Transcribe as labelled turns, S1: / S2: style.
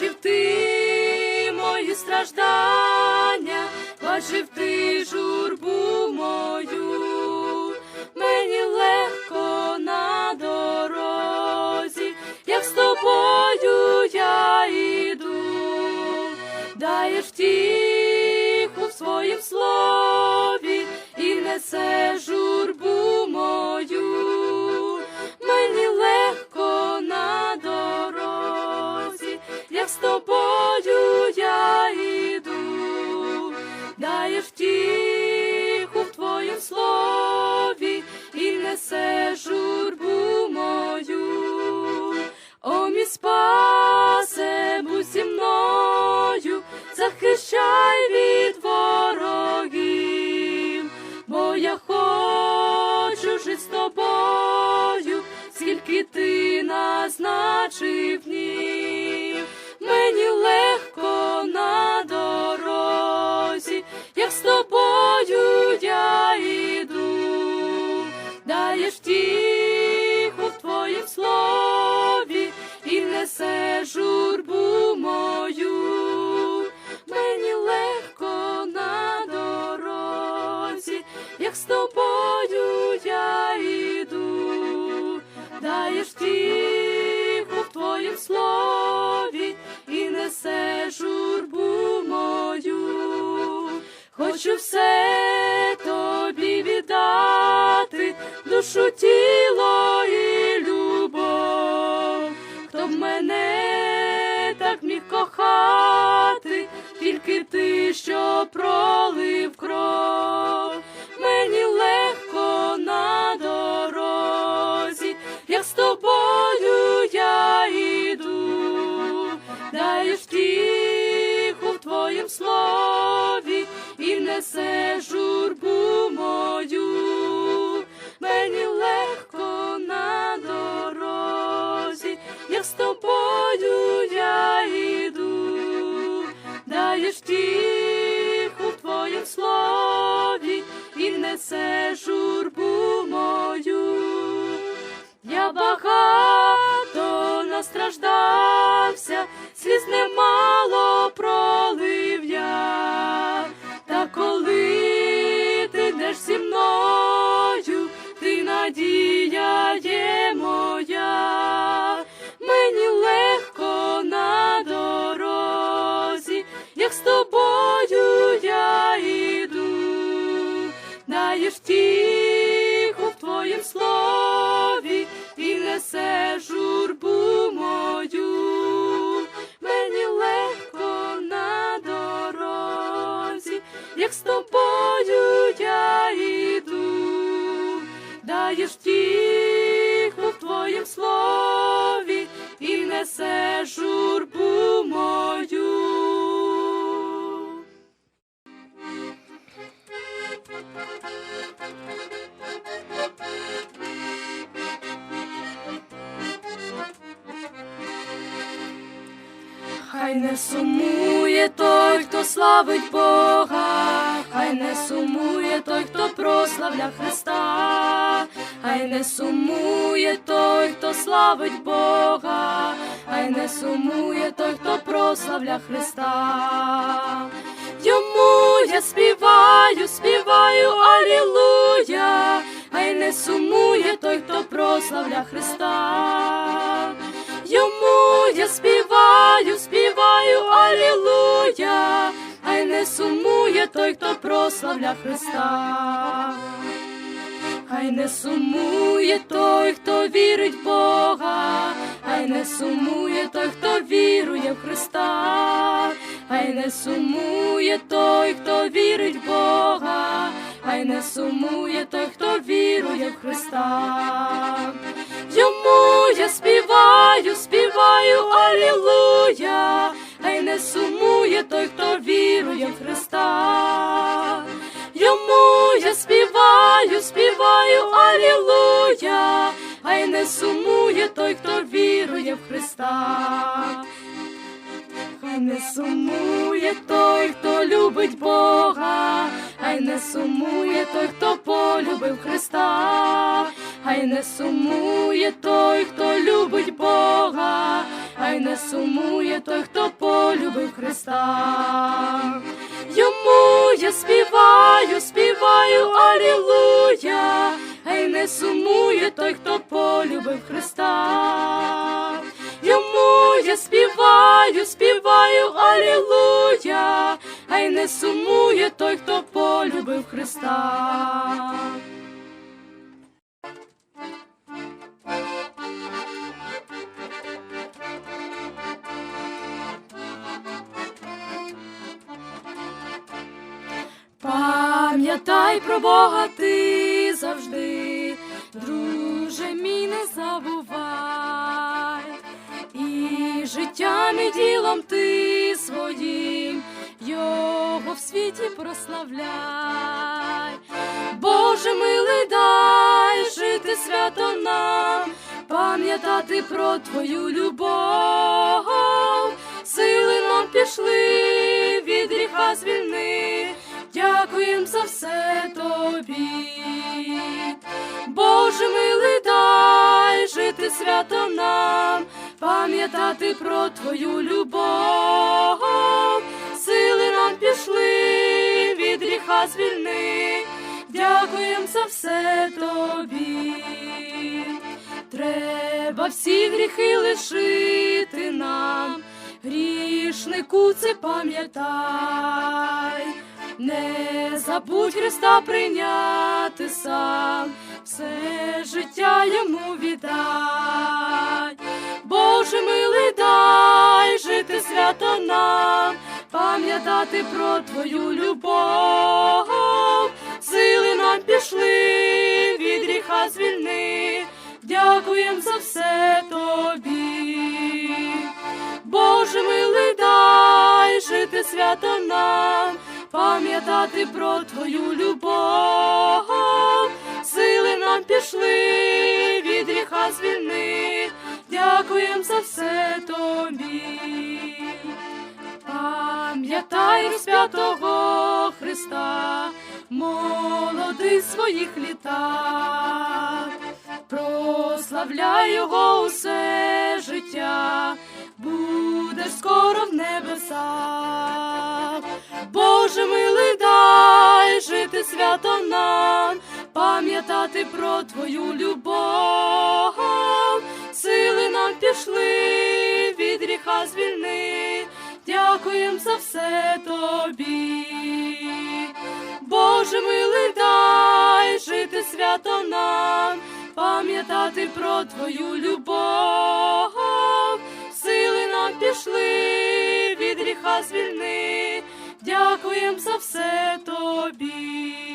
S1: бачив ти мої страждання, бачив в слові і несе журбу мою. Хочу все тобі віддати, душу, тіло і любов. Хто б мене так міг кохати, тільки ти, що пролив кров. Мені легко на з тобою я йду, даєш тиху в твоїм слові і несе журбу мою. Мені легко на дорозі, як з тобою я йду, даєш тиху в твоїм слові і несе журбу мою. Багато настраждався, сліз немало пролив я. Та коли ти йдеш зі мною, ти надія є моя, мені легко на дорозі, як з тобою як з я йду, даєш тихо в твоїм слові і несе журбу мою. Хай не сумує той, хто славить Бога, хай не сумує той, хто прославля Христа, хай не сумує той, хто славить Бога, хай не сумує той, хто прославля Христа. Йому я співаю, співаю, алілуя, хай не сумує той, хто прославля Христа. Йому я співаю, співаю, алілуя, хай не сумує той, хто прославля Христа. Хай не сумує той, хто вірить в Бога, хай не сумує той, хто вірує в Христа, хай не сумує той, хто вірить в Бога, хай не сумує той, хто вірує в Христа. Йому я співаю, співаю, алілуя, не сумує той, хто вірує в Христа. Йому я співаю, співаю, алілуя, хай не сумує той, хто вірує в Христа. Хай не сумує той, хто любить Бога, хай не сумує той, хто полюбив Христа, хай не сумує той, хто любить Бога, хай не сумує той, хто полюбив Христа. Йому я співаю, співаю, алілуя, хай не сумує той, хто полюбив Христа. Йому я співаю, співаю, алілуя, хай не сумує той, хто полюбив Христа. Пам'ятай про Бога ти завжди, друже мій, не забувай, і життям і ділом ти своїм його в світі прославляй. Боже милий, дай жити свято нам, пам'ятати про твою любов, свято нам, пам'ятати про твою любов, сили нам пішли від гріха звільни. Дякуєм за все тобі. Треба всі гріхи лишити нам, грішнику це пам'ятай. Не забудь Христа прийняти сам, все життя йому віддай. Боже милий, дай жити свято нам, пам'ятати про твою любов, сили нам пішли від гріха звільни, дякуєм за все тобі. Боже милий, дай жити свято нам, пам'ятати про твою любов, сили нам пішли від гріха звільни, дякуєм за все тобі. Пам'ятай розп'ятого Христа, молодий в своїх літах, прославляй його усе життя, будеш скоро в небесах. Боже милий, дай жити свято нам, пам'ятати про твою любов, сили нам пішли від гріха звільни, дякуєм за все тобі. Боже милий, дай жити свято нам, пам'ятати про твою любов, пішли від гріха звільни, дякуєм за все тобі.